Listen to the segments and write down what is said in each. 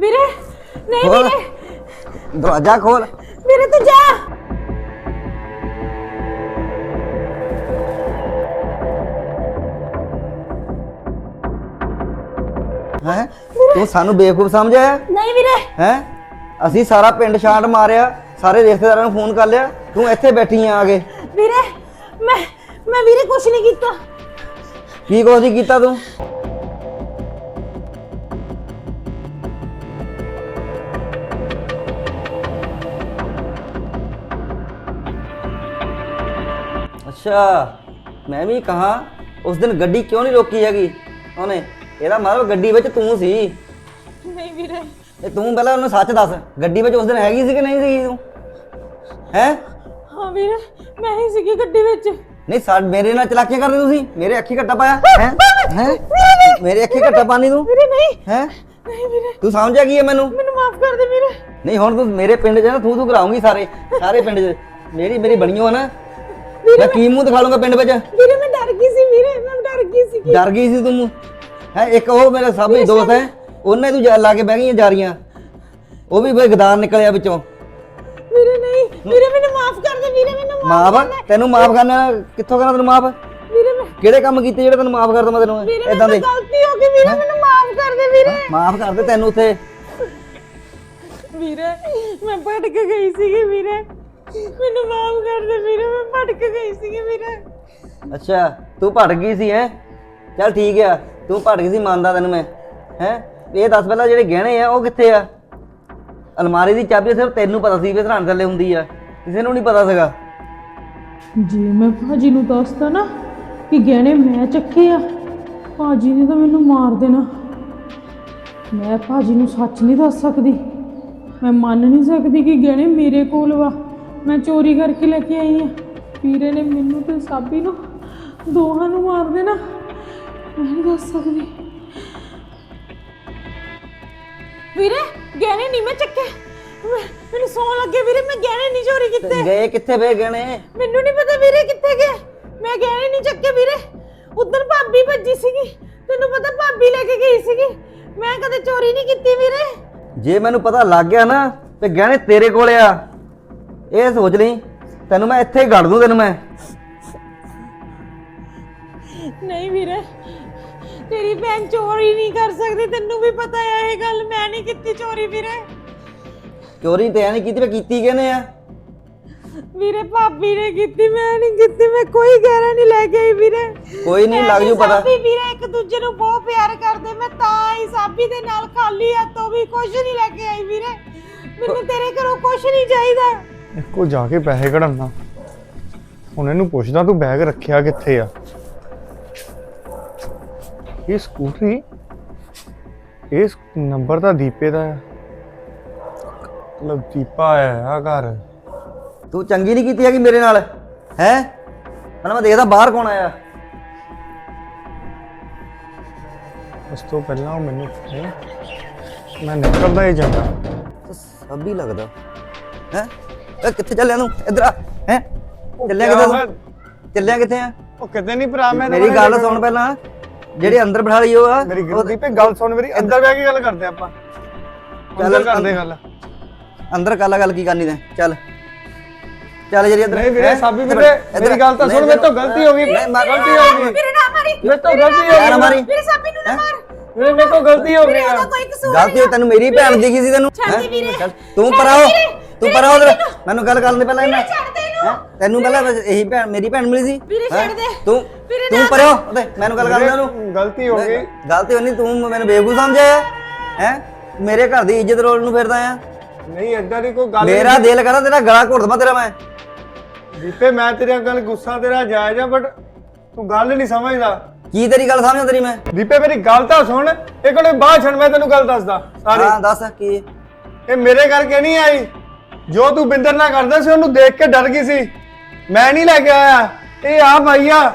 ਵੀਰੇ ਨਹੀਂ ਵੀਰੇ। ਦਰਵਾਜ਼ਾ ਖੋਲ। ਵੀਰੇ ਤੂੰ ਜਾ। ਹੈ? ਤੂੰ ਸਾਨੂੰ ਬੇਵਕੂਫ ਸਮਝਿਆ ਨਹੀਂ ਵੀਰੇ। ਹੈ? ਅਸੀਂ ਸਾਰਾ ਪਿੰਡ ਛਾਂਟ ਮਾਰਿਆ ਸਾਰੇ ਰਿਸ਼ਤੇਦਾਰਾਂ ਨੂੰ ਫੋਨ ਕਰ ਲਿਆ ਤੂੰ ਇੱਥੇ ਬੈਠੀ ਆ ਆ ਕੇ। ਵੀਰੇ ਮੈਂ ਮੈਂ ਵੀਰੇ ਕੁਛ ਨਹੀਂ ਕੀਤਾ। ਕੀ ਕੁਛ ਨਹੀਂ ਕੀਤਾ ਤੂੰ? ਅੱਛਾ ਮੈਂ ਵੀ ਕਹਾ ਉਸ ਦਿਨ ਗੱਡੀ ਕਿਉਂ ਨਹੀਂ ਰੋਕੀ ਹੈਗੀ? ਉਹਨੇ ਇਹਦਾ ਮਤਲਬ ਗੱਡੀ ਵਿੱਚ ਤੂੰ ਸੀ। ਨਹੀਂ ਵੀਰੇ। ਇਹ ਤੂੰ ਪਹਿਲਾਂ ਉਹਨੂੰ ਸੱਚ ਦੱਸ ਗੱਡੀ ਵਿੱਚ ਉਸ ਦਿਨ ਹੈਗੀ ਸੀ ਕਿ ਨਹੀਂ ਸੀਗੀ ਤੂੰ? ਹੈ? ਹਾਂ ਵੀਰੇ ਮੈਂ ਹੀ ਸੀਗੀ ਗੱਡੀ ਵਿੱਚ। ਨਹੀਂ ਸਾ ਮੇਰੇ ਨਾਲ ਚਲਾਕੀਆਂ ਕਰਦੇ ਤੁਸੀਂ? ਮੇਰੇ ਅੱਖੀ ਘੱਟਾ ਪਾਇਆ? ਹੈ? ਹੈ? ਮੇਰੇ ਅੱਖੀ ਘੱਟਾ ਪਾਣੀ ਤੂੰ? ਵੀਰੇ ਨਹੀਂ। ਹੈ? ਨਹੀਂ ਵੀਰੇ। ਤੂੰ ਸਮਝਿਆ ਕੀ ਹੈ ਮੈਨੂੰ? ਮੈਨੂੰ ਮਾਫ ਕਰ ਦੇ ਵੀਰੇ। ਨਹੀਂ ਹੁਣ ਤੂੰ ਮੇਰੇ ਪਿੰਡ 'ਚ ਨਾ ਤੂੰ ਤੂੰ ਕਰਾਉਂਗੀ ਸਾਰੇ ਸਾਰੇ ਪਿੰਡ 'ਚ। ਮੇਰੀ ਮੇਰੀ ਬਣੀਓ ਨਾ। ਮੈਂ ਕੀ ਮੂੰਹ ਦਿਖਾ ਲੂੰਗਾ ਪਿੰਡ ਵਿੱਚ? ਵੀਰੇ ਮੈਂ ਡਰ ਗਈ ਸੀ ਵੀਰੇ ਮੈਂ ਡਰ ਗਈ ਸੀ ਡਰ ਗਈ ਸੀ ਤੂੰ ਹੈ ਇੱਕ ਉਹ ਮੇਰਾ ਸਭ ਹੀ ਦੋਸਤ ਹੈ ਉਹਨੇ ਤੂੰ ਜਾ- ਲਾ ਕੇ ਬਹਿ ਗਈਆਂ ਜਾਰੀਆਂ। ਉਹ ਵੀ ਬਈ ਗਦਾਰ ਨਿਕਲਿਆ ਵਿੱਚੋਂ। ਵੀਰੇ ਨਹੀਂ ਵੀਰੇ ਮੈਨੂੰ ਮਾਫ ਕਰ ਦੇ ਵੀਰੇ ਮੈਨੂੰ ਮਾਫ ਤੈਨੂੰ ਮਾਫ ਕਰਨਾ ਕਿੱਥੋਂ ਕਰਨਾ ਤੈਨੂੰ ਮਾਫ? ਵੀਰੇ ਮੈਂ ਕਿਹੜੇ ਕੰਮ ਕੀਤੇ ਜਿਹੜੇ ਤੈਨੂੰ ਮਾਫ ਕਰ ਦਵਾਂ ਤੈਨੂੰ? ਇਦਾਂ ਦੇ ਗਲਤੀ ਹੋ ਗਈ ਵੀਰੇ ਮੈਨੂੰ ਮਾਫ ਕਰ ਦੇ ਵੀਰੇ। ਮਾਫ ਕਰ ਦੇ ਤੈਨੂੰ ਉੱਥੇ। ਵੀਰੇ ਮੈਂ ਭਟਕ ਗਈ ਸੀਗੀ ਵੀਰੇ। ਮੈਨੂੰ ਮਾਫ ਕਰ ਦੇ ਵੀਰੇ ਮੈਂ ਭਟਕ ਗਈ ਸੀਗੀ ਵੀਰੇ। ਅੱਛਾ ਤੂੰ ਭੜ ਗਈ ਸੀ ਹੈ? ਚੱਲ ਠੀਕ ਆ ਤੂੰ ਗਈ ਸੀ ਮੰਨਦਾ ਤੈਨੂੰ ਮੈਂ ਹੈ? ਇਹ ਦੱਸ ਪਹਿਲਾਂ ਜਿਹੜੇ ਗਹਿਣੇ ਆ ਉਹ ਕਿੱਥੇ ਆ? ਅਲਮਾਰੀ ਦੀ ਚਾਬੀ ਸਿਰਫ ਤੈਨੂੰ ਪਤਾ ਸੀ ਵੀ ਸਰਾਣ ਥੱਲੇ ਹੁੰਦੀ ਆ ਕਿਸੇ ਨੂੰ ਨਹੀਂ ਪਤਾ ਸੀਗਾ। ਜੇ ਮੈਂ ਭਾਜੀ ਨੂੰ ਦੱਸਦਾ ਨਾ ਕਿ ਗਹਿਣੇ ਮੈਂ ਚੱਕੇ ਆ ਭਾਜੀ ਨੇ ਤਾਂ ਮੈਨੂੰ ਮਾਰ ਦੇਣਾ। ਮੈਂ ਭਾਜੀ ਨੂੰ ਸੱਚ ਨਹੀਂ ਦੱਸ ਸਕਦੀ। ਮੈਂ ਮੰਨ ਨਹੀਂ ਸਕਦੀ ਕਿ ਗਹਿਣੇ ਮੇਰੇ ਕੋਲ ਵਾ। ਮੈਂ ਚੋਰੀ ਕਰਕੇ ਲੈ ਕੇ ਆਈ ਆ। ਵੀਰੇ ਨੇ ਮੈਨੂੰ ਤੇ ਸਾਬੀ ਨੂੰ ਦੋਹਾਂ ਨੂੰ ਮਾਰ ਦੇਣਾ। ਮੈਂ ਨਹੀਂ ਦੱਸ ਸਕਦੀ। ਵੀਰੇ ਗਹਿਣੇ ਨਹੀਂ ਮੈਂ ਚੱਕੇ। ਮੈਂ- ਮੈਨੂੰ ਸੌਂ ਲੱਗੇ ਵੀਰੇ ਮੈਂ ਗਹਿਣੇ ਨਹੀਂ ਚੋਰੀ ਕੀਤੇ। ਗਏ ਕਿੱਥੇ ਵੇ ਗਹਿਣੇ? ਮੈਨੂੰ ਨਹੀਂ ਪਤਾ ਵੀਰੇ ਕਿੱਥੇ ਗਏ। ਮੈਂ ਗਹਿਣੇ ਨਹੀਂ ਚੱਕੇ ਵੀਰੇ। ਉਧਰ ਭਾਬੀ ਭੱਜੀ ਸੀਗੀ। ਤੈਨੂੰ ਪਤਾ ਭਾਬੀ ਲੈ ਕੇ ਗਈ ਸੀਗੀ। ਮੈਂ ਕਦੇ ਚੋਰੀ ਨਹੀਂ ਕੀਤੀ ਵੀਰੇ। ਜੇ ਮੈਨੂੰ ਪਤਾ ਲੱਗ ਗਿਆ ਨਾ ਤੇ ਗਹਿਣੇ ਤੇਰੇ ਕੋਲ ਆ। ਇਹ ਸੋਚ ਲਈ ਤੈਨੂੰ ਮੈਂ ਇੱਥੇ ਹੀ ਗੜ ਦੂੰ ਤੈਨੂੰ ਮੈਂ। ਨਹੀਂ ਵੀਰੇ ਤੇਰੀ ਭੈਣ ਚੋਰੀ ਨਹੀਂ ਕਰ ਸਕਦੀ ਤੈਨੂੰ ਵੀ ਪਤਾ ਹੈ ਇਹ ਗੱਲ ਮੈਂ ਨਹੀਂ ਕੀਤੀ ਚੋਰੀ ਵੀਰੇ। ਚੋਰੀ ਤੇ ਐ ਨਹੀਂ ਕੀਤੀ ਮੈਂ ਕੀਤੀ ਕਿਹਨੇ ਆ? ਵੀਰੇ ਭਾਬੀ ਨੇ ਕੀਤੀ ਮੈਂ ਨਹੀਂ ਕੀਤੀ ਮੈਂ ਕੋਈ ਗਹਿਣਾ ਨਹੀਂ ਲੈ ਕੇ ਆਈ ਵੀਰੇ। ਕੋਈ ਨਹੀਂ ਲੱਗ ਜੂ ਪਤਾ। ਸਾਬੀ ਵੀਰੇ ਇੱਕ ਦੂਜੇ ਨੂੰ ਬਹੁਤ ਪਿਆਰ ਕਰਦੇ ਮੈਂ ਤਾਂ ਹੀ ਸਾਬੀ ਦੇ ਨਾਲ ਖਾਲੀ ਹੱਥੋਂ ਵੀ ਕੁਝ ਨਹੀਂ ਲੈ ਕੇ ਆਈ ਵੀਰੇ। ਮੈਨੂੰ ਤੇਰੇ ਘਰੋਂ ਕੁਝ ਨਹੀਂ ਚਾਹੀਦਾ। ਇੱਕੋ ਜਾ ਕੇ ਪੈਸੇ ਕਢਾਉਣਾ। ਹੁਣ ਇਹਨੂੰ ਪੁੱਛਦਾ ਤੂੰ ਬੈਗ ਰੱਖਿਆ ਕਿੱਥੇ ਆ? ਇਹ ਸਕੂਟਰੀ? ਇਸ ਨੰਬਰ ਤਾਂ ਦੀਪੇ ਦਾ ਆ। ਮਤਲਬ ਦੀਪਾ ਆਇਆ ਆ ਘਰ। ਤੂੰ ਚੰਗੀ ਨਹੀਂ ਕੀਤੀ ਹੈਗੀ ਮੇਰੇ ਨਾਲ ਹੈ? ਮੈਂ ਦੇਖਦਾ ਬਾਹਰ ਕੌਣ ਆਇਆ। ਉਸ ਤੋਂ ਪਹਿਲਾਂ ਉਹ ਮੈਨੂੰ ਮੈਂ ਨਿਕਲਦਾ ਹੀ ਜਾਂਦਾ। ਸਭ ਹੀ ਲੱਗਦਾ ਹੈ? ਏ ਕਿੱਥੇ ਚੱਲਿਆ ਤੂੰ? ਇੱਧਰ ਆ। ਹੈ? ਚੱਲਿਆ ਕਿੱਥੇ ਤੂੰ? ਚੱਲਿਆ ਕਿੱਥੇ ਆ? ਉਹ ਕਿਤੇ ਨਹੀਂ ਭਰਾ ਮੈਂ ਮੇਰੀ ਗੱਲ ਸੁਣ ਪਹਿਲਾਂ। ਜਿਹੜੇ ਅੰਦਰ ਬਿਠਾ ਲਈ ਉਹ ਆ ਮੇਰੀ ਗੱਲ ਦੀਪੇ ਗੱਲ ਸੁਣ ਮੇਰੀ। ਅੰਦਰ ਬਹਿ ਕੇ ਗੱਲ ਕਰਦੇ ਆਪਾਂ। ਅੰਦਰ ਕਰਦੇ ਗੱਲ। ਅੰਦਰ ਕੱਲਾ ਗੱਲ ਕੀ ਕਰਨੀ ਤੈਂ? ਚੱਲ। ਚੱਲ ਜਿਹੜੀ ਅੰਦਰ ਨਹੀਂ ਵੀਰੇ? ਸਾਬੀ ਇੱਧਰ ਵੀਰੇ, ਮੇਰੀ ਗੱਲ ਤਾਂ ਸੁਣ, ਮੇਰੇ ਤੋਂ ਤੈਨੂੰ- ਗਲਤੀ ਹੋ ਗਈ। ਨਹੀਂ, ਮੈਂ- ਗਲਤੀ ਹੋ ਗਈ। ਵੀਰੇ ਨਾ ਮਾਰੀ। ਮੇਰੇ ਤੋਂ ਗਲਤੀ ਹੋ ਗਈ। ਮਾਰੀ। ਵੀਰੇ ਸਾਬੀ ਨੂੰ ਨਾ? ਮਾਰ। ਵੀਰੇ ਮੇਰੇ ਤੋਂ ਗਲਤੀ ਹੋ ਗਈ। ਗਲਤੀ ਤੈਨੂੰ ਮੇਰੀ ਭੈਣ ਸੀ ਤੈਨੂੰ। ਦੇ ਹੈਂ? ਵੀਰੇ। ਚੱਲ, ਤੂੰ ਛੱਡ ਪਰਾਂ ਹੋ ਵੀਰੇ। ਤੂੰ ਪਰਾਂ ਉਧਰ। ਮੈਨੂੰ ਗੱਲ ਕਰਨ ਦੇ ਪਹਿਲਾਂ ਇਹਨਾਂ ਛੱਡ ਦੇ ਇਹਨੂੰ। ਹੈਂ? ਤੈਨੂੰ ਪਹਿਲਾਂ ਬਸ ਇਹੀ ਭੈਣ ਮੇਰੀ ਭੈਣ ਮਿਲੀ ਸੀ। ਵੀਰੇ ਹੈਂ? ਛੱਡ ਦੇ। ਤੂੰ ਤੂੰ ਨਾ ਪਰਾਂ ਹੋ। ਉਹਦੇ ਮੈਨੂੰ ਗੱਲ ਕਰਨ ਦੇ ਉਹਨੂੰ ਗਲਤੀ ਹੋ ਗਈ। ਗਲਤੀ ਹੋਣੀ ਤੂੰ ਮੈਨੂੰ ਬੇਵਕੂਫ ਸਮਝਿਆ ਹੈ? ਮੇਰੇ ਘਰ ਦੀ ਇੱਜ਼ਤ ਰੋਲ ਨੂੰ ਫਿਰਦਾ ਆ। ਨਹੀਂ ਏਦਾਂ ਦੀ ਕੋਈ ਗੱਲ ਮੇਰਾ ਦਿਲ ਕਰਦਾ ਤੇਰਾ ਗਲਾ ਘੁੱਟ ਦਵਾਂ ਤੇਰਾ ਮੈਂ। ਦੀਪੇ ਮੈਂ ਤੇਰੀ ਗੱਲ ਗੁੱਸਾ ਤੇਰਾ ਜਾਇਜ਼ ਆ ਬਟ ਤੂੰ ਗੱਲ ਨਹੀਂ ਸਮਝਦਾ। ਕੀ ਤੇਰੀ ਗੱਲ ਸਮਝਦਾ ਤੇਰੀ ਮੈਂ? ਦੀਪੇ ਮੇਰੀ ਗੱਲ ਤਾਂ ਸੁਣ। ਇਹ ਕੋਲੇ ਬਾਹਰ ਛੱਡ ਮੈਂ ਤੈਨੂੰ ਗੱਲ ਦੱਸਦਾ। ਸਾਰੀ। ਹਾਂ ਦੱਸ ਕੀ? ਇਹ ਮੇਰੇ ਕਰਕੇ ਨਹੀਂ ਆਈ? ਜੋ ਤੂੰ ਬਿੰਦਰ ਨਾਲ ਕਰਦਾ ਸੀ ਉਹਨੂੰ ਦੇਖ ਕੇ ਡਰ ਗਈ ਸੀ। ਮੈਂ ਨਹੀਂ ਲੈ ਕੇ ਆਇਆ। ਇਹ ਆਪ ਆਈ ਆ।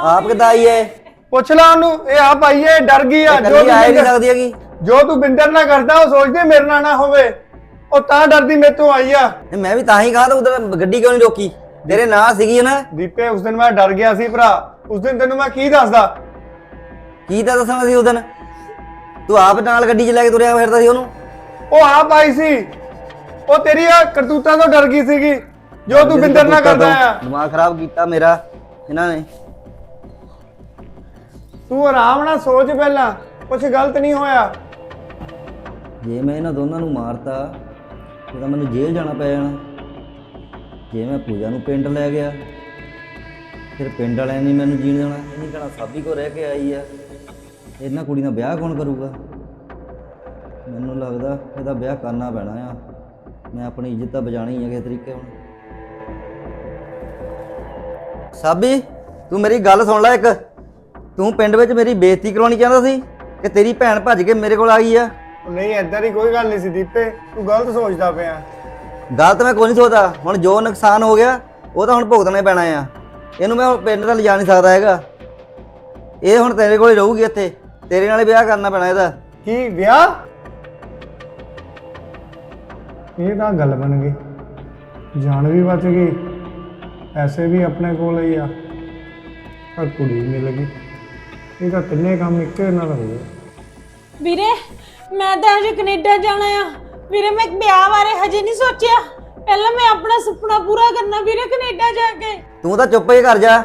ਆਪ ਕਿਦਾਂ ਆਈ ਪੁੱਛ ਲਾ ਉਹਨੂੰ ਇਹ ਆਪ ਆਈ ਹੈ ਡਰ ਗਈ ਆ। ਜੋ ਕੱਲੀ ਤੂੰ ਆਏ ਨਹੀਂ ਬਿੰਦਰ- ਸਕਦੀ ਹੈਗੀ। ਜੋ ਤੂੰ ਬਿੰਦਰ ਨਾਲ ਕਰਦਾ ਉਹ ਸੋਚਦੀ ਮੇਰੇ ਨਾਲ ਨਾ ਹੋਵੇ। ਉਹ ਤਾਂ ਡਰਦੀ ਮੇਰੇ ਤੋਂ ਆਈ ਆ। ਨਹੀਂ, ਮੈਂ ਵੀ ਤਾਂ ਹੀ ਕਹਾ ਤਾਂ ਉਧਰ ਗੱਡੀ ਕਿਉਂ ਨਹੀਂ ਰੋਕੀ? ਤੇਰੇ ਨਾਂ ਸੀਗੀ ਨਾ? ਦੀਪੇ ਉਸ ਦਿਨ ਮੈਂ ਡਰ ਗਿਆ ਸੀ ਭਰਾ। ਉਸ ਦਿਨ ਤੈਨੂੰ ਮੈਂ ਕੀ ਦੱਸਦਾ? ਕੀ ਤਾਂ ਦੱਸਣਾ ਸੀ ਉਸ ਦਿਨ? ਤੂੰ ਆਪ ਨਾਲ ਗੱਡੀ 'ਚ ਲੈ ਕੇ ਤੁਰਿਆ ਫਿਰਦਾ ਸੀ ਉਹਨੂੰ? ਉਹ ਆਪ ਆਈ ਸੀ। ਉਹ ਤੇਰੀ ਆ ਕਰਤੂਤਾਂ ਤੋਂ ਡਰ ਗਈ ਸੀਗੀ ਜੋ ਤੂੰ ਬਿੰਦਰ ਨਾਲ ਕਰਦਾ ਆ। ਦਿਮਾਗ ਖਰਾਬ ਕੀਤਾ ਮੇਰਾ ਇਹਨਾਂ ਨੇ। ਤੂੰ ਆਰਾਮ ਨਾਲ ਸੋਚ ਪਹਿਲਾਂ ਕੁਝ ਗਲਤ ਨਹੀਂ ਹੋਇਆ। ਜੇ ਮੈਂ ਇਹਨਾਂ ਦੋਨਾਂ ਨੂੰ ਮਾਰਤਾ ਫਿਰ ਤਾਂ ਮੈਨੂੰ ਜੇਲ੍ਹ ਜਾਣਾ ਪੈ ਜਾਣਾ। ਜੇ ਮੈਂ ਪੂਜਾ ਨੂੰ ਪਿੰਡ ਲੈ ਗਿਆ ਫਿਰ ਪਿੰਡ ਵਾਲਿਆਂ ਨੇ ਮੈਨੂੰ ਜੀਣ ਦੇਣਾ ਇਹ ਨਹੀਂ ਕਹਣਾ ਸਾਬੀ ਕੋ ਰਹਿ ਕੇ ਆਈ ਆ। ਇਹਨਾਂ ਕੁੜੀ ਨਾਲ ਵਿਆਹ ਕੌਣ ਕਰੂਗਾ? ਮੈਨੂੰ ਲੱਗਦਾ ਇਹਦਾ ਵਿਆਹ ਕਰਨਾ ਪੈਣਾ ਆ। ਮੈਂ ਆਪਣੀ ਇੱਜ਼ਤ ਤਾਂ ਬਚਾਣੀ ਹੈ ਕਿਸੇ ਤਰੀਕੇ ਹੁਣ ਸਾਬੀ ਤੂੰ ਮੇਰੀ ਗੱਲ ਸੁਣ ਲੈ ਇੱਕ। ਤੂੰ ਪਿੰਡ ਵਿੱਚ ਮੇਰੀ ਬੇਇੱਜ਼ਤੀ ਕਰਾਉਣੀ ਚਾਹੁੰਦਾ ਸੀ ਕਿ ਤੇਰੀ ਭੈਣ ਭੱਜ ਕੇ ਮੇਰੇ ਕੋਲ ਆ ਗਈ ਆ? ਨਹੀਂ ਐਦਾਂ ਦੀ ਕੋਈ ਗੱਲ ਨਹੀਂ ਸੀ ਦੀਪੇ। ਤੂੰ ਗਲਤ ਸੋਚਦਾ ਪਿਆ। ਗਲਤ ਮੈਂ ਕੋਈ ਨਹੀਂ ਸੋਚਦਾ। ਹੁਣ ਜੋ ਨੁਕਸਾਨ ਹੋ ਗਿਆ ਉਹ ਤਾਂ ਹੁਣ ਭੁਗਤਣਾ ਹੀ ਪੈਣਾ ਆ। ਇਹਨੂੰ ਮੈਂ ਹੁਣ ਪਿੰਡ ਤਾਂ ਲਿਜਾ ਨਹੀਂ ਸਕਦਾ ਹੈਗਾ। ਇਹ ਹੁਣ ਤੇਰੇ ਕੋਲ ਹੀ ਰਹੂਗੀ ਇੱਥੇ। ਤੇਰੇ ਨਾਲ ਹੀ ਵਿਆਹ ਕਰਨਾ ਪੈਣਾ ਇਹਦਾ। ਕੀ ਵਿਆਹ? ਇਹ ਤਾਂ ਗੱਲ ਬਣ ਗਈ। ਜਾਨ ਵੀ ਬਚ ਗਈ ਪੈਸੇ ਵੀ ਆਪਣੇ ਕੋਲ ਹੀ ਆ ਆ ਕੁੜੀ ਮਿਲ ਗਈ। ਇਹ ਤਾਂ ਤਿੰਨੇ ਕੰਮ ਇੱਕੇ ਨਾਲ ਹੋ ਗਏ ਵੀਰੇ ਮੈਂ ਤਾਂ ਹਜੇ ਕੈਨੇਡਾ ਜਾਣਾ ਆ। ਵੀਰੇ ਮੈਂ ਵਿਆਹ ਬਾਰੇ ਹਜੇ ਨਹੀਂ ਸੋਚਿਆ। ਪਹਿਲਾਂ ਮੈਂ ਆਪਣਾ ਸੁਪਨਾ ਪੂਰਾ ਕਰਨਾ ਵੀਰੇ ਕੈਨੇਡਾ ਜਾ ਕੇ। ਤੂੰ ਤਾਂ ਚੁੱਪ ਹੀ ਕਰ ਜਾ।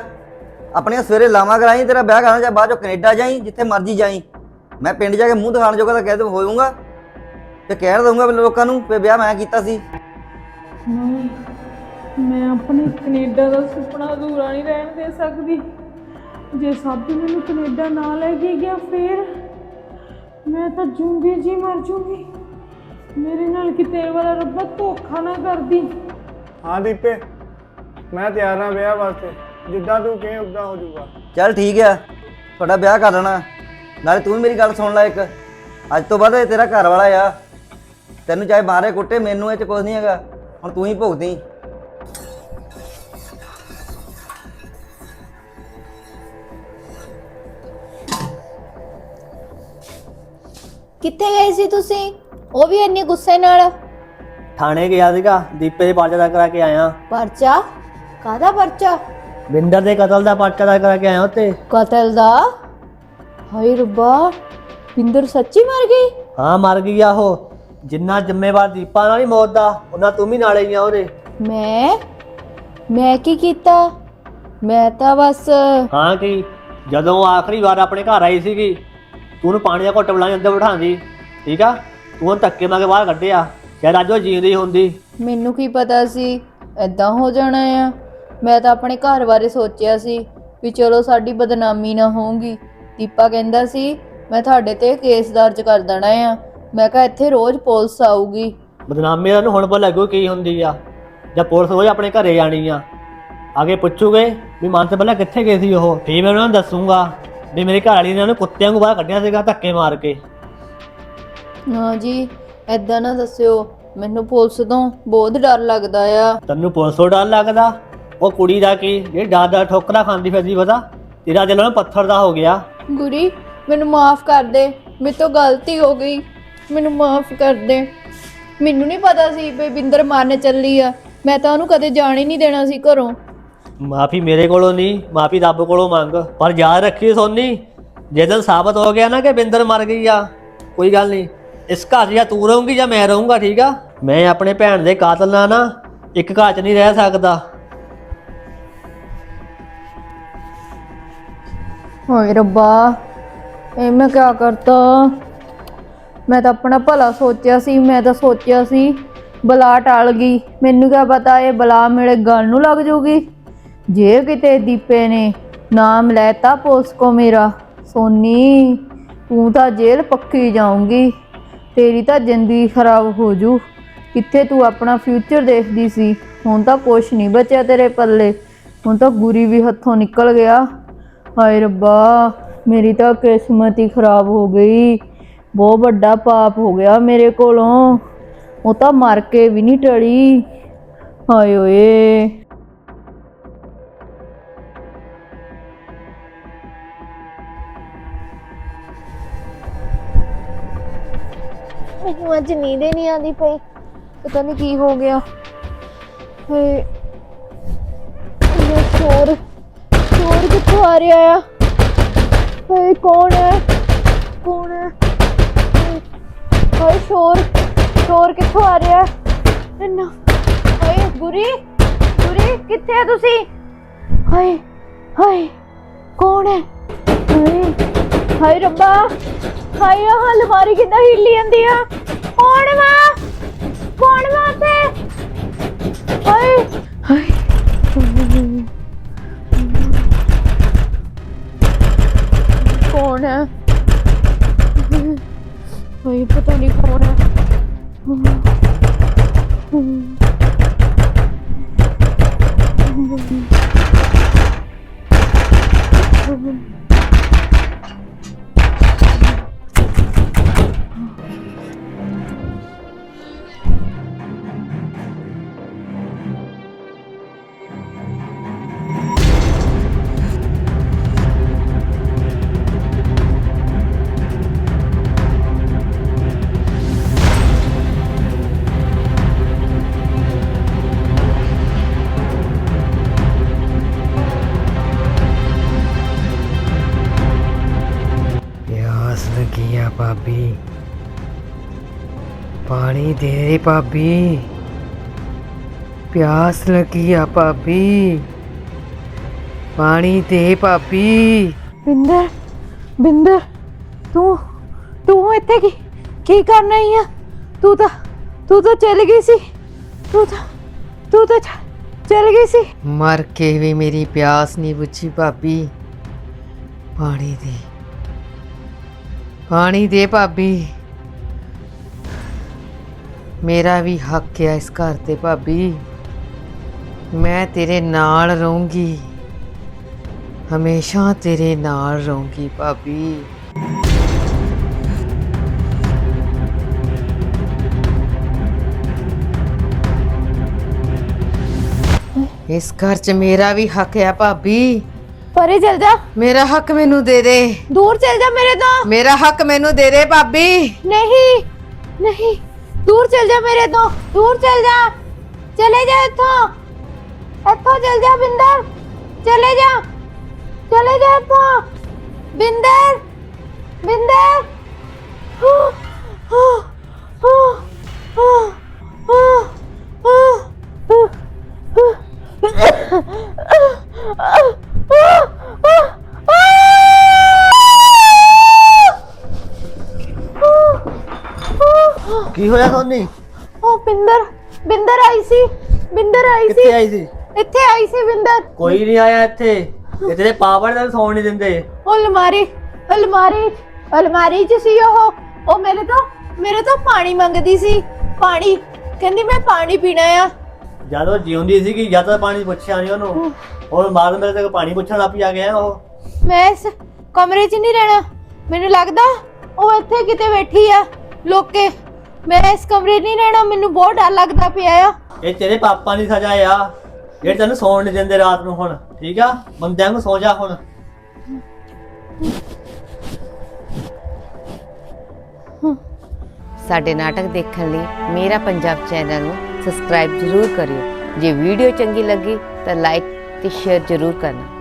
ਆਪਣੀਆਂ ਸਵੇਰੇ ਲਾਵਾਂ ਕਰਾਈ ਤੇਰਾ ਵਿਆਹ ਕਰਨਾ ਜਾਂ ਬਾਅਦ ਚੋਂ ਕੈਨੇਡਾ ਜਾਈ ਜਿੱਥੇ ਮਰਜ਼ੀ ਜਾਈ। ਮੈਂ ਪਿੰਡ ਜਾ ਕੇ ਮੂੰਹ ਦਿਖਾਣ ਜੋਗਾ ਤਾਂ ਕਹਿ ਦੇ ਹੋਊਗਾ ਤੇ ਕਹਿ ਦਊਂਗਾ ਵੀ ਲੋਕਾਂ ਨੂੰ ਵੀ ਵਿਆਹ ਮੈਂ ਕੀਤਾ ਸੀ। ਨਹੀਂ ਮੈਂ ਆਪਣੇ ਕੈਨੇਡਾ ਦਾ ਸੁਪਨਾ ਅਧੂਰਾ ਨਹੀਂ ਰਹਿਣ ਦੇ ਸਕਦੀ। ਜੇ ਸਾਬੀ ਮੈਨੂੰ ਕੈਨੇਡਾ ਨਾ ਲੈ ਕੇ ਗਿਆ ਫੇਰ ਮੈਂ ਤਾਂ ਜੂੰਗੀ ਜੀ ਮਰ ਜੂੰਗੀ। ਮੇਰੇ ਨਾਲ ਕਿਤੇ ਵਾਲਾ ਰੱਬਾ ਧੋਖਾ ਨਾ ਕਰਦੀ। ਹਾਂ ਦੀਪੇ ਮੈਂ ਤਿਆਰ ਹਾਂ ਵਿਆਹ ਵਾਸਤੇ। ਜਿੱਦਾਂ ਤੂੰ ਕਹੇ ਉਦਾਂ ਹੋ ਜਾਊਗਾ। ਚੱਲ ਠੀਕ ਆ ਤੁਹਾਡਾ ਵਿਆਹ ਕਰ ਲੈਣਾ। ਨਾਲੇ ਤੂੰ ਵੀ ਮੇਰੀ ਗੱਲ ਸੁਣ ਲੈ ਇੱਕ। ਅੱਜ ਤੋਂ ਬਾਅਦ ਇਹ ਤੇਰਾ ਘਰ ਵਾਲਾ ਆ। ਤੈਨੂੰ ਚਾਹੇ ਮਾਰੇ ਕੁੱਟੇ ਮੈਨੂੰ ਇਹ ਚ ਕੁਝ ਨਹੀਂ ਹੈਗਾ। ਹੁਣ ਤੂੰ ਹੀ ਭੁਗਤੀ। ਕਿੱਥੇ ਗਏ ਸੀ ਤੁਸੀਂ? ਉਹ ਵੀ ਇੰਨੇ ਗੁੱਸੇ ਨਾਲ? ਥਾਣੇ ਗਿਆ ਸੀਗਾ ਦੀਪੇ ਦੇ ਪਰਚਾ ਦਾ ਕਰਾ ਕੇ ਆਇਆ। ਪਰਚਾ? ਕਾਹਦਾ ਪਰਚਾ? ਬਿੰਦਰ ਦੇ ਕਤਲ ਦਾ ਪਰਚਾ ਦਾ ਕਰਾ ਕੇ ਆਇਆ ਉੱਤੇ ਕਤਲ ਦਾ? ਹਾਏ ਰੱਬਾ ਬਿੰਦਰ ਸੱਚੀ ਮਰ ਗਈ? ਹਾਂ ਮਰ ਗਈ ਆ ਉਹ। ਜਿੰਨਾ ਜ਼ਿੰਮੇਵਾਰ ਦੀਪਾ ਨਾਲ ਹੀ ਮੌਤ ਦਾ ਉਹਨਾਂ ਤੂੰ ਵੀ ਨਾਲੇ ਹੀ ਆ ਉਹਦੇ। ਮੈਂ? ਮੈਂ ਕੀ ਕੀਤਾ? ਮੈਂ ਤਾਂ ਬਸ ਹਾਂ ਕੀ? ਜਦੋਂ ਆਖਰੀ ਵਾਰ ਆਪਣੇ ਘਰ ਆਈ ਸੀਗੀ ਤੂੰ ਉਹਨੂੰ ਪਾਣੀ ਦਾ ਘੁੱਟ ਬੁਲਾਈ ਅੰਦਰ ਬਿਠਾਉਂਦੀ ਠੀਕ ਆ? ਤੂੰ ਉਹਨੂੰ ਧੱਕੇ ਮਾਰ ਕੇ ਬਾਹਰ ਕੱਢਿਆ। ਸ਼ਾਇਦ ਅੱਜ ਉਹ ਜੀਂਦੀ ਹੁੰਦੀ। ਮੈਨੂੰ ਕੀ ਪਤਾ ਸੀ? ਐਦਾਂ ਹੋ ਜਾਣਾ ਆ। ਮੈਂ ਤਾਂ ਆਪਣੇ ਘਰ ਬਾਰੇ ਸੋਚਿਆ ਸੀ ਵੀ ਚਲੋ ਸਾਡੀ ਬਦਨਾਮੀ ਨਾ ਹੋਊਗੀ। ਦੀਪਾ ਕਹਿੰਦਾ ਸੀ ਮੈਂ ਤੁਹਾਡੇ ਤੇ ਕੇਸ ਦਰਜ ਕਰ ਦੇਣਾ ਆ। ਮੈਂ ਕਿਹਾ ਇੱਥੇ ਰੋਜ਼ ਪੁਲਿਸ ਆਊਗੀ। ਬਦਨਾਮੀ ਦਾ ਨੂੰ ਹੁਣ ਪਤਾ ਲੱਗੂ ਕੀ ਹੁੰਦੀ ਆ। ਜਾਂ ਪੁਲਿਸ ਰੋਜ਼ ਆਪਣੇ ਘਰੇ ਜਾਣੀ ਆ। ਅੱਗੇ ਪੁੱਛੂਗੇ ਵੀ ਮਨ ਤੋਂ ਪਹਿਲਾਂ ਕਿੱਥੇ ਗਏ ਸੀ ਉਹ? ਫੇਰ ਮੈਂ ਉਹਨਾਂ ਨੂੰ ਦੱਸੂਗਾ ਵੀ ਮੇਰੇ ਘਰ ਵਾਲੀ ਨੇ ਉਹਨੂੰ ਕੁੱਤਿਆਂ ਨੂੰ ਬਾਹਰ ਕੱਢਿਆ ਸੀਗਾ ਧੱਕੇ ਮਾਰ ਕੇ। ਨਾ ਜੀ ਐਦਾਂ ਨਾ ਦੱਸਿਓ। ਮੈਨੂੰ ਪੁਲਿਸ ਤੋਂ ਬਹੁਤ ਡਰ ਲੱਗਦਾ ਆ। ਤੈਨੂੰ ਪੁਲਿਸ ਤੋਂ ਡਰ ਲੱਗਦਾ? ਉਹ ਕੁੜੀ ਦਾ ਕੀ? ਜਿਹੜੀ ਡਰ ਦਾ ਠੋਕਰਾ ਖਾਂਦੀ ਫਿਰਦੀ ਪਤਾ? ਤੇਰਾ ਦਿਲ ਉਹਨੂੰ ਪੱਥਰ ਦਾ ਹੋ ਗਿਆ। ਗੁਰੀ ਮੈਨੂੰ ਮਾਫ ਕਰ ਦੇ। ਮੇਰੇ ਤੋਂ ਗਲਤੀ ਹੋ ਗਈ। ਮੈਨੂੰ ਮਾਫ ਕਰ ਦੇ। ਮੈਨੂੰ ਨਹੀਂ ਪਤਾ ਸੀ ਵੀ ਬਿੰਦਰ ਮਾਰਨ ਚੱਲੀ ਆ। ਮੈਂ ਤਾਂ ਉਹਨੂੰ ਕਦੇ ਜਾਣ ਹੀ ਨਹੀਂ ਦੇਣਾ ਸੀ ਘਰੋਂ। ਮਾਫੀ ਮੇਰੇ ਕੋਲੋਂ ਨਹੀਂ ਮਾਫੀ ਰੱਬ ਕੋਲੋਂ ਮੰਗ। ਪਰ ਯਾਦ ਰੱਖੀ ਸੋਨੀ ਜੇ ਦਿਨ ਸਾਬਤ ਹੋ ਗਿਆ ਨਾ ਕਿ ਬਿੰਦਰ ਮਰ ਗਈ ਆ ਕੋਈ ਗੱਲ ਨਹੀਂ ਇਸ ਘਰ ਜਾਂ ਤੂੰ ਰਹੂੰਗੀ ਜਾਂ ਮੈਂ ਰਹੂੰਗਾ ਠੀਕ ਆ? ਮੈਂ ਆਪਣੇ ਭੈਣ ਦੇ ਕਾਤਲ ਨਾਲ ਨਾ ਇੱਕ ਘਰ 'ਚ ਨਹੀਂ ਰਹਿ ਸਕਦਾ। ਹਾਏ ਰੱਬਾ ਇਹ ਮੈਂ ਕਿਆ ਕਰਤਾ? ਮੈਂ ਤਾਂ ਆਪਣਾ ਭਲਾ ਸੋਚਿਆ ਸੀ, ਮੈਂ ਤਾਂ ਸੋਚਿਆ ਸੀ ਬਲਾ ਟਲ ਗਈ। ਮੈਨੂੰ ਕਿਆ ਪਤਾ ਇਹ ਬਲਾ ਮੇਰੇ ਗਲ ਨੂੰ ਲੱਗ ਜੂਗੀ। ਜੇ ਕਿਤੇ ਦੀਪੇ ਨੇ ਨਾਮ ਲੈਤਾ ਪੁਲਿਸ ਕੋ ਮੇਰਾ, ਸੋਨੀ, ਤੂੰ ਤਾਂ ਜੇਲ੍ਹ ਪੱਕੀ ਜਾਊਂਗੀ, ਤੇਰੀ ਤਾਂ ਜ਼ਿੰਦਗੀ ਖਰਾਬ ਹੋ ਜੂ। ਕਿੱਥੇ ਤੂੰ ਆਪਣਾ ਫਿਊਚਰ ਦੇਖਦੀ ਸੀ? ਹੁਣ ਤਾਂ ਕੁਛ ਨਹੀਂ ਬਚਿਆ ਤੇਰੇ ਪੱਲੇ। ਹੁਣ ਤਾਂ ਗੁਰੀ ਵੀ ਹੱਥੋਂ ਨਿਕਲ ਗਿਆ। ਹਾਏ ਰੱਬਾ, ਮੇਰੀ ਤਾਂ ਕਿਸਮਤ ਹੀ ਖਰਾਬ ਹੋ ਗਈ। ਬਹੁਤ ਵੱਡਾ ਪਾਪ ਹੋ ਗਿਆ ਮੇਰੇ ਕੋਲੋਂ। ਉਹ ਤਾਂ ਮਰ ਕੇ ਵੀ ਨਹੀਂ ਟਲੀ। ਹਾਏ ਓਏ। ਮੈਨੂੰ ਅੱਜ ਨੀਂਦ ਹੀ ਨਹੀਂ ਆਉਂਦੀ ਪਈ। ਪਤਾ ਨਹੀਂ ਕੀ ਹੋ ਗਿਆ। ਹੇ। ਇਹ ਸ਼ੋਰ ਸ਼ੋਰ ਕਿੱਥੋਂ ਆ ਰਿਹਾ ਆ? ਹੇ, ਕੌਣ ਹੈ? ਕੌਣ ਹੈ? ਹਾਏ ਸ਼ੋਰ ਸ਼ੋਰ ਕਿੱਥੋਂ ਆ ਰਿਹਾ? ਇੰਨਾ, ਹਾਏ ਗੁਰੀ ਗੁਰੀ ਕਿੱਥੇ ਆ ਤੁਸੀਂ? ਹਾਏ ਹਾਏ, ਕੌਣ ਹੈ? ਹਾਏ ਹਾਏ ਰੱਬਾ, ਹਾਏ, ਆਹ ਅਲਮਾਰੀ ਕਿੱਦਾਂ ਹਿੱਲੀ ਜਾਂਦੀ ਆ? ਕੌਣ ਵਾ? ਕੌਣ ਵਾ ਉੱਥੇ? ਹਾਏ ਹਾਏ। ਕੌਣ ਹੈ? ਹਾਏ ਪਤਾ ਨਹੀਂ ਕੌਣ ਹੈ ਪਿਆਸ ਭਾਬੀ ਪਾਣੀ ਦੇ ਦੇ ਭਾਬੀ ਪਿਆਸ ਲੱਗੀ ਆ ਭਾਬੀ ਪਾਣੀ ਦੇ ਭਾਬੀ ਬਿੰਦਰ ਬਿੰਦਰ ਤੂੰ ਤੂੰ ਇੱਥੇ ਕੀ ਕੀ ਕਰਨ ਆਈ ਆ ਤੂੰ ਤਾਂ ਤੂੰ ਤਾਂ ਚਲ ਗਈ ਸੀ ਤੂੰ ਤਾਂ ਤੂੰ ਤਾਂ ਚ- ਚਲ ਗਈ ਸੀ ਮਰ ਕੇ ਵੀ ਮੇਰੀ ਪਿਆਸ ਨਹੀਂ ਬੁੱਝੀ ਭਾਬੀ ਪਾਣੀ ਦੇ ਪਾਣੀ ਦੇ ਭਾਬੀ ਮੇਰਾ ਵੀ ਹੱਕ ਹੈ ਇਸ ਘਰ ਤੇ ਭਾਬੀ ਮੈਂ ਤੇਰੇ ਨਾਲ ਰਹੂੰਗੀ ਹਮੇਸ਼ਾ ਤੇਰੇ ਨਾਲ ਰਹੂੰਗੀ ਭਾਬੀ ਇਸ ਘਰ 'ਚ ਮੇਰਾ ਵੀ ਹੱਕ ਹੈ ਭਾਬੀ ਪਰੇ ਚਲ ਜਾ। ਮੇਰਾ ਹੱਕ ਮੈਨੂੰ ਦੇ ਦੇ। ਦੂਰ ਚਲ ਜਾ ਮੇਰੇ ਤੋਂ। ਮੇਰਾ ਹੱਕ ਮੈਨੂੰ ਦੇ ਦੇ ਭਾਬੀ। ਨਹੀਂ ਨਹੀਂ ਦੂਰ ਚਲ ਜਾ ਮੇਰੇ ਤੋਂ। ਦੂਰ ਚਲ ਜਾ। ਚਲੇ ਜਾ ਇੱਥੋਂ। ਇੱਥੋਂ ਚਲ ਜਾ ਬਿੰਦਰ। ਚਲੇ ਜਾ। ਚਲੇ ਜਾ ਇੱਥੋਂ। ਬਿੰਦਰ ਬਿੰਦਰ। ਹੂ, ਹੂ, ਹੂ, ਹੂ, ਹੂ, ਹੂ, ਕੀ ਹੋਇਆ ਸੋਨੀ ਉਹ ਬਿੰਦਰ ਬਿੰਦਰ ਆਈ ਸੀ ਬਿੰਦਰ ਆਈ ਸੀ ਕਿੱਥੇ ਆਈ ਸੀ। ਇੱਥੇ ਆਈ ਸੀ ਬਿੰਦਰ। ਕੋਈ ਨਹੀਂ ਆਇਆ ਇੱਥੇ। ਇਹ ਤੇਰੇ ਪਾਪੜ ਤੈਨੂੰ ਸੌਣ ਨਹੀਂ ਦਿੰਦੇ। ਉਹ ਅਲਮਾਰੀ ਅਲਮਾਰੀ ਅਲਮਾਰੀ 'ਚ ਸੀ ਉਹ। ਉਹ ਮੇਰੇ ਤੋਂ ਮੇਰੇ ਤੋਂ ਪਾਣੀ ਮੰਗਦੀ ਸੀ। ਪਾਣੀ ਕਹਿੰਦੀ ਮੈਂ ਪਾਣੀ ਪੀਣਾ ਆ। ਜਦੋਂ ਜਿਉਂਦੀ ਸੀ ਕਿ ਜਦ ਤੱਕ ਪਾਣੀ ਪੁੱਛਿਆ ਨਹੀਂ ਉਹਨੂੰ। ਉਹ ਬਾਅਦ ਮੇਰੇ ਤੱਕ ਪਾਣੀ ਪੁੱਛਣ ਲੱਗ ਪਿਆ ਗਿਆ ਉਹ। ਮੈਂ ਇਸ ਕਮਰੇ 'ਚ ਨਹੀਂ ਰਹਿਣਾ। ਮੈਨੂੰ ਲੱਗਦਾ ਉਹ ਇੱਥੇ ਕਿਤੇ ਬੈਠੀ ਆ। ਲੋਕੇ ਮੈਂ ਇਸ ਕਮਰੇ 'ਚ ਨਹੀਂ ਰਹਿਣਾ। ਮੈਨੂੰ ਬਹੁਤ ਡਰ ਲੱਗਦਾ ਪਿਆ ਆ। ਇਹ ਤੇਰੇ ਪਾਪਾ ਦੀ ਸਜ਼ਾ ਆ। ਜਿਹੜੇ ਤੈਨੂੰ ਸੌਣ ਨਹੀਂ ਦਿੰਦੇ ਰਾਤ ਨੂੰ ਹੁਣ, ਠੀਕ ਆ? ਬੰਦਿਆਂ ਨੂੰ ਸੌ ਜਾ ਹੁਣ। ਸਾਡੇ ਨਾਟਕ ਦੇਖਣ ਲਈ ਮੇਰਾ ਪੰਜਾਬ ਚੈਨਲ ਨੂੰ ਸਬਸਕ੍ਰਾਈਬ ਜ਼ਰੂਰ ਕਰਿਓ। ਜੇ ਵੀਡੀਓ ਚੰਗੀ ਲੱਗੀ ਤਾਂ ਲਾਈਕ ਤੇ ਸ਼ੇਅਰ ਜ਼ਰੂਰ ਕਰਨਾ।